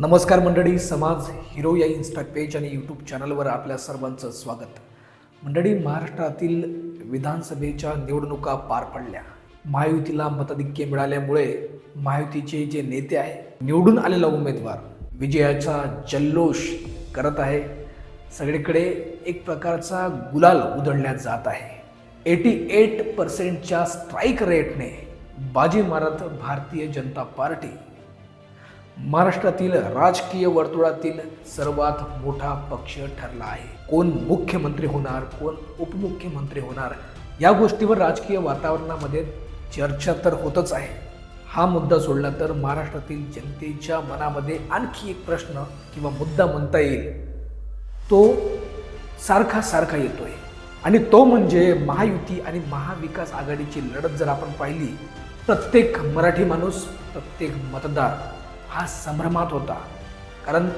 नमस्कार मंडळी समाज हिरो या इन्स्टा पेज आणि यूट्यूब चॅनलवर आपल्या सर्वांचं स्वागत. मंडळी महाराष्ट्रातील विधानसभेच्या निवडणुका पार पडल्या. महायुतीला मताधिक्य मिळाल्यामुळे महायुतीचे जे नेते आहे निवडून आलेला उमेदवार विजयाचा जल्लोष करत आहे. सगळीकडे एक प्रकारचा गुलाल उधळल्या जात आहे. एटी एट पर्सेंटच्या स्ट्राईक रेटने बाजी मारत भारतीय जनता पार्टी महाराष्ट्रातील राजकीय वर्तुळातील सर्वात मोठा पक्ष ठरला आहे. कोण मुख्यमंत्री होणार कोण उपमुख्यमंत्री होणार या गोष्टीवर राजकीय वातावरणामध्ये चर्चा तर होतच आहे. हा मुद्दा सोडला तर महाराष्ट्रातील जनतेच्या मनामध्ये आणखी एक प्रश्न किंवा मुद्दा म्हणता येईल. तो सारखा सारखा येतोय. आणि तो म्हणजे महायुती आणि महाविकास आघाडीची लढत जर आपण पाहिली प्रत्येक मराठी माणूस प्रत्येक मतदार हा संभ्रमात होता. कारण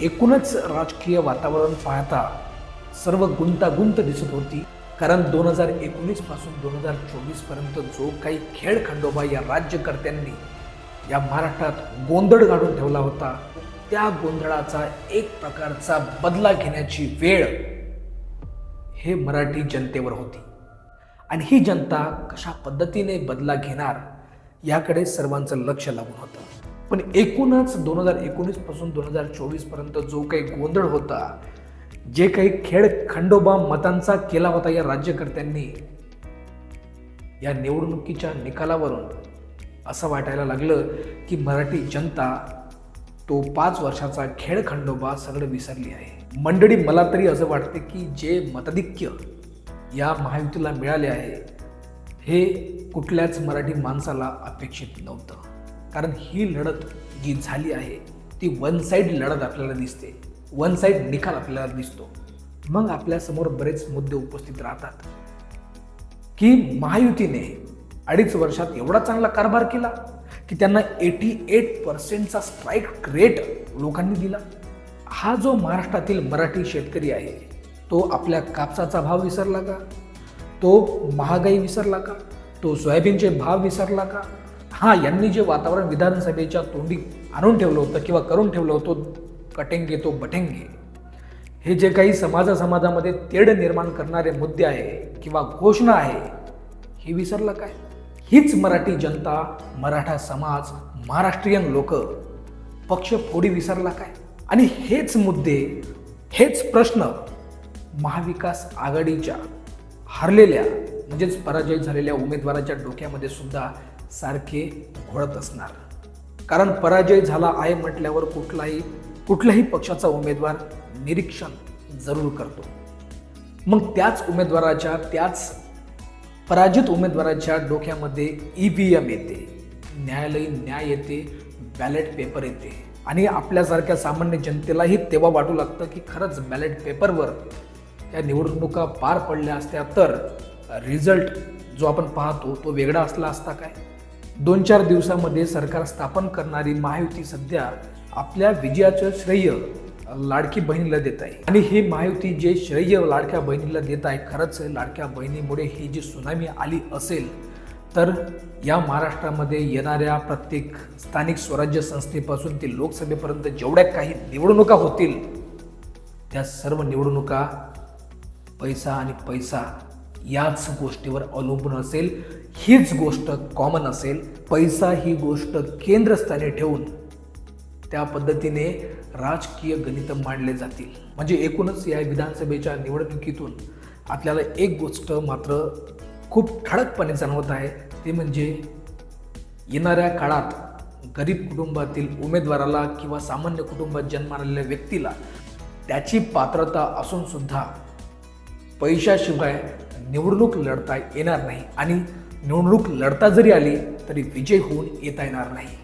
एकूणच राजकीय वातावरण पाहता सर्व गुंतागुंत दिसत होती. कारण दोन हजार एकोणीसपासून दोन हजार चोवीसपर्यंत जो काही खेळ खंडोबा या राज्यकर्त्यांनी या महाराष्ट्रात गोंधळ घालून ठेवला होता त्या गोंधळाचा एक प्रकारचा बदला घेण्याची वेळ हे मराठी जनतेवर होती. आणि ही जनता कशा पद्धतीने बदला घेणार याकडे सर्वांचं लक्ष लागून होतं. पण एकूणच दोन हजार एकोणीसपासून दोन हजार चोवीसपर्यंत जो काही गोंधळ होता जे काही खेळ खंडोबा मतांचा केला होता या राज्यकर्त्यांनी या निवडणुकीच्या निकालावरून असं वाटायला लागलं की मराठी जनता तो पाच वर्षाचा खेळ खंडोबा सगळं विसरली आहे. मंडळी मला तरी असं वाटते की जे मतधिक्य या महायुतीला मिळाले आहे हे कुठल्याच मराठी माणसाला अपेक्षित नव्हतं. कारण ही लढत जी झाली आहे ती वन साईड लढत आपल्याला दिसते. वन साईड निकाल आपल्याला दिसतो. मग आपल्यासमोर बरेच मुद्दे उपस्थित राहतात. की महायुतीने अडीच वर्षात एवढा चांगला कारभार केला की त्यांना एटी एट पर्सेंटचा स्ट्राईक रेट लोकांनी दिला. हा जो महाराष्ट्रातील मराठी शेतकरी आहे तो आपल्या कापसाचा भाव विसरला का? तो महागाई विसरला का? तो सोयाबीनचे भाव विसरला का? हां यांनी जे वातावरण विधानसभेच्या तोंडी आणून ठेवलं होतं किंवा करून ठेवलं होतं कटेंगे तो बटेंगे हे जे काही समाजा समाजामध्ये तेढ निर्माण करणारे मुद्दे आहे किंवा घोषणा आहे हे विसरलं काय? हीच मराठी जनता मराठा समाज महाराष्ट्रीयन लोक पक्ष फोडी विसरला काय? आणि हेच मुद्दे हेच प्रश्न महाविकास आघाडीच्या हरलेल्या म्हणजेच पराजय झालेल्या उमेदवाराच्या डोक्यामध्ये सुद्धा सारखे घोळत असणार. कारण पराजय झाला आहे म्हटल्यावर कुठलाही कुठल्याही पक्षाचा उमेदवार निरीक्षण जरूर करतो. मग त्याच उमेदवाराच्या त्याच पराजित उमेदवाराच्या डोक्यामध्ये ई व्ही एम येते. न्यायालयीन न्याय येते बॅलेट पेपर येते. आणि आपल्यासारख्या सामान्य जनतेलाही तेव्हा वाटू लागतं की खरंच बॅलेट पेपरवर त्या निवडणुका पार पडल्या असत्या. तर रिझल्ट जो आपण पाहतो तो वेगळा असला असता काय? दोन चार दिवसामध्ये सरकार स्थापन करणारी महायुती सध्या आपल्या विजयाचं श्रेय लाडकी बहिणीला देत आहे. आणि ही महायुती जे श्रेय लाडक्या बहिणीला देत आहे खरंच लाडक्या बहिणीमुळे ही जी सुनामी आली असेल तर या महाराष्ट्रामध्ये येणाऱ्या प्रत्येक स्थानिक स्वराज्य संस्थेपासून ते लोकसभेपर्यंत जेवढ्या काही निवडणुका होतील त्या सर्व निवडणुका पैसा आणि पैसा याच गोष्टीवर अवलंबून असेल हीच गोष्ट कॉमन असेल पैसा ही गोष्ट केंद्रस्थानी ठेवून त्या पद्धतीने राजकीय गणित मांडले जातील. म्हणजे एकूणच या विधानसभेच्या निवडणुकीतून आपल्याला एक गोष्ट मात्र खूप ठळकपणे जाणवत आहे ते म्हणजे येणाऱ्या काळात गरीब कुटुंबातील उमेदवाराला किंवा सामान्य कुटुंबात जन्म आलेल्या व्यक्तीला त्याची पात्रता असून सुद्धा पैशाशिवाय निवडणूक लढता येणार नाही आणि निवडणूक लढता जरी आली तरी विजय होऊन येता येणार नाही.